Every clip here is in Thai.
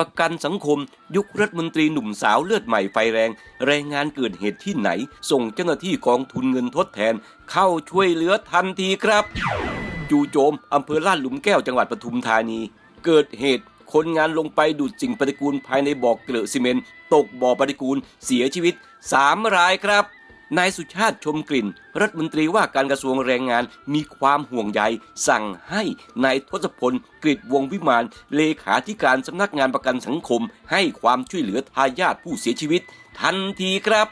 ประกันสังคม ยุครัฐมนตรีหนุ่มสาวเลือดใหม่ไฟแรง แรายงานเกิดเหตุที่ไหน ส่งเจ้าหน้าที่กองทุนเงินทดแทน เข้าช่วยเหลือทันทีครับ จูโจมอำเภอลาดหลุมแก้วจังหวัดปทุมธานี เกิดเหตุคนงานลงไปดูดสิ่งปฏิกูลภายในบ่อเกลือซีเมนต์ตกบ่อปฏิกูลเสียชีวิต 3 รายครับ นายสุชาติชมกลิ่น รัฐมนตรีว่าการกระทรวงแรงงานมีความห่วงใยสั่งให้นายทศพลกฤษวงวิมานเลขาธิการสำนักงานประกันสังคม ให้ความช่วยเหลือทายาทผู้เสียชีวิต ทันทีครับ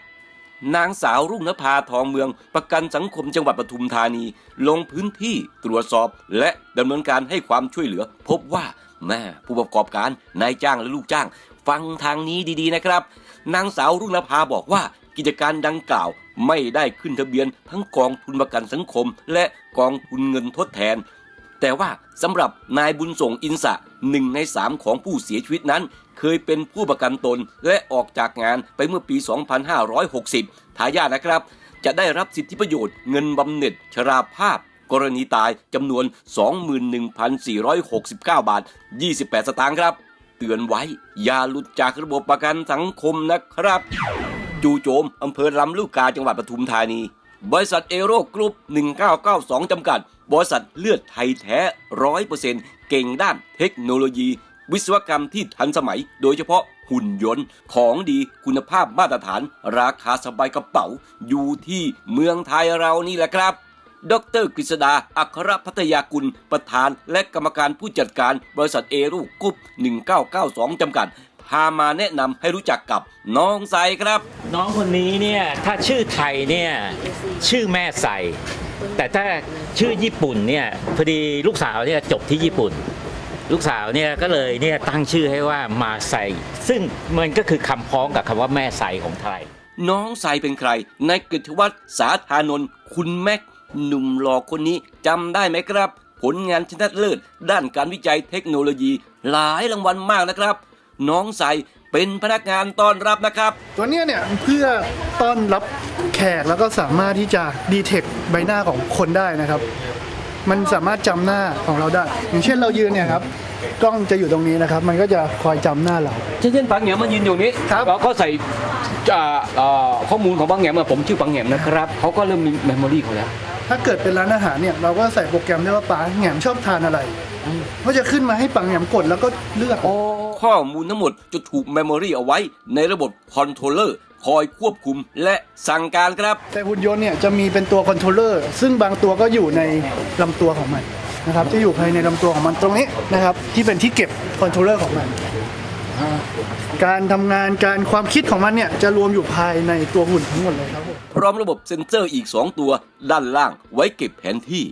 นางสาวรุ่งนภาทองเมืองประกันสังคมจังหวัดปทุมธานี ลงพื้นที่ตรวจสอบ และดำเนินการให้ความช่วยเหลือ พบว่าแม่ผู้ประกอบการนายจ้างและลูกจ้าง ฟังทางนี้ดีๆนะครับ นางสาวรุ่งนภาบอกว่า กิจการดังกล่าวไม่ได้ขึ้นทะเบียนทั้งกองทุนประกันสังคม และกองทุนเงินทดแทน แต่ว่าสำหรับนายบุญส่งอินสะหนึ่งในสามของผู้เสียชีวิตนั้น เคยเป็นผู้ประกันตนและออกจากงานไปเมื่อปี 2560 ทายาทนะครับ จะได้รับสิทธิประโยชน์เงินบำเหน็จชราภาพกรณีตายจำนวน 21,469 บาท 28 สตางค์ครับ เตือนไว้อย่าหลุดจากระบบประกันสังคมนะครับ จู่โจม อำเภอลำลูกกาจังหวัดปทุมธานี บริษัทเอโรกรุ๊ป 1992 จำกัด บริษัทเลือดไทยแท้ 100%เก่งด้านเทคโนโลยี วิศวกรรมที่ทันสมัย โดยเฉพาะหุ่นยนต์ ของดีคุณภาพมาตรฐาน ราคาสบายกระเป๋า อยู่ที่เมืองไทยเรานี่แหละครับดรกฤษดา อัครพัทยากุล ประธานและกรรมการผู้จัดการบริษัทเอรูกรุ๊ป 1992 จำกัด พามาแนะนำให้รู้จักกับน้องไซครับ น้องคนนี้เนี่ยถ้าชื่อไทยเนี่ยชื่อแม่ใสแต่ถ้าชื่อญี่ปุ่นเนี่ยพอดีลูกสาวเนี่ยจบที่ญี่ปุ่น ลูกสาวเนี่ยก็เลยเนี่ยตั้งชื่อให้ว่ามาไซซึ่งมันก็คือคำพ้องกับคำว่าแม่ใสของไทย น้องไซเป็นใครนายกฤษวัฒน์สาธานนท์คุณแม็กหนุ่มหล่อคนนี้จำได้ไหมครับ ผลงานชนะเลิศด้านการวิจัยเทคโนโลยี หลายรางวัลมากนะครับ น้องไซเป็นพนักงานต้อนรับนะครับ ตัวเนี้ยเนี่ยเพื่อต้อนรับแขกแล้วก็สามารถที่จะดีเทคใบหน้าของคนได้นะครับ มันสามารถจำหน้าของเราได้ อย่างเช่นเรายืนเนี่ยครับกล้องจะอยู่ตรงนี้นะครับ มันก็จะคอยจำหน้าเรา เช่นเช่นปังแหงมมายืนอยู่นี้ครับ แล้วก็ใส่อ่าเอ่อข้อมูลของปังแหงมาผมชื่อปังแหงนะครับเขาก็เริ่มมีเมมโมรีเขาแล้ว ถ้าเกิดเป็นร้านอาหารเนี่ยเราก็ใส่โปรแกรมได้ว่าปาแหงมชอบทานอะไรก็จะขึ้นมาให้ปังแหงมกดแล้วก็เลือก ข้อมูลทั้งหมดจะถูกเมมโมรีเอาไว้ในระบบคอนโทรลเลอร์คอยควบคุมและสั่งการครับ แต่หุ่นยนต์เนี่ยจะมีเป็นตัวคอนโทรลเลอร์ซึ่งบางตัวก็อยู่ในลำตัวของมันนะครับจะอยู่ภายในลำตัวของมันตรงนี้นะครับที่เป็นที่เก็บคอนโทรลเลอร์ของมัน การทำงานการความคิดของมันเนี่ยจะรวมอยู่ภายในตัวหุ่นทั้งหมดเลยครับผม พร้อมระบบเซ็นเซอร์อีก 2 ตัวด้านล่างไว้เก็บแผนที่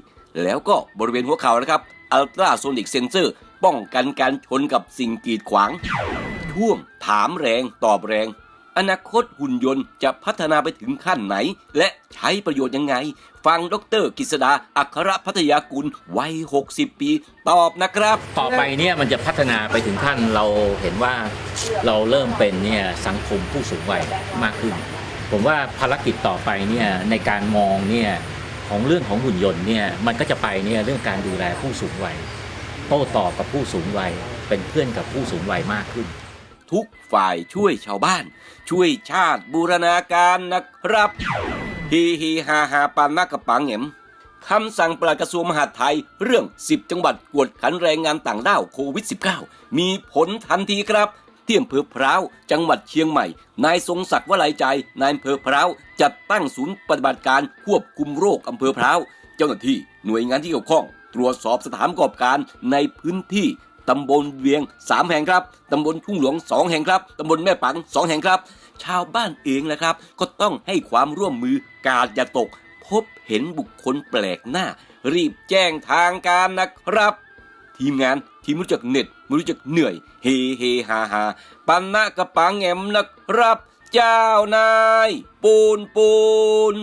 แล้วก็บริเวณหัวเข่านะครับอัลตราโซนิกเซนเซอร์ ป้องกันการชนกับสิ่งกีดขวาง ช่วงถามแรงตอบแรง อนาคตหุ่นยนต์จะพัฒนาไปถึงขั้นไหน และใช้ประโยชน์ยังไง ฟังดรกฤษดา อัครพัทยากุลวัย 60 ปี ตอบนะครับ ต่อไปเนี่ยมันจะพัฒนาไปถึงขั้นเราเห็นว่าเราเริ่มเป็นเนี่ยสังคมผู้สูงวัยมากขึ้น ผมว่าภารกิจต่อไปเนี่ยในการมองเนี่ยของเรื่องของหุ่นยนต์เนี่ยมันก็จะไปเนี่ยเรื่องการดูแลผู้สูงวัย โต้ตอบกับผู้สูงวัย เป็นเพื่อนกับผู้สูงวัยมากขึ้น ทุกฝ่ายช่วยชาวบ้าน ช่วยชาติบูรณาการนะครับฮีฮีฮาฮาปานนักกระปังเหมคำสั่งปลัดกระทรวงมหาดไทย เรื่อง 10 จังหวัดกวดขันแรงงานต่างด้าวโควิด -19 มีผลทันทีครับที่อำเภอพร้าวจังหวัดเชียงใหม่ นายทรงศักดิ์วลัยใจ นายอำเภอพร้าวจัดตั้งศูนย์ปฏิบัติการควบคุมโรคอำเภอพร้าว เจ้าหน้าที่หน่วยงานที่เกี่ยวข้อง ตรวจสอบสถานประกอบการในพื้นที่ตำบลเวียง 3 แห่งครับ ตำบลทุ่งหลวง 2 แห่งครับ ตำบลแม่ปัง 2 แห่งครับ ชาวบ้านเองนะครับ ก็ต้องให้ความร่วมมือกาดอย่าตก พบเห็นบุคคลแปลกหน้า รีบแจ้งทางการนะครับ ทีมงานทีมรู้จักเน็ดไม่รู้จักเหนื่อย เฮเฮฮาฮาปันนะกระปังแอมนะครับ เจ้านาย ปูนปูน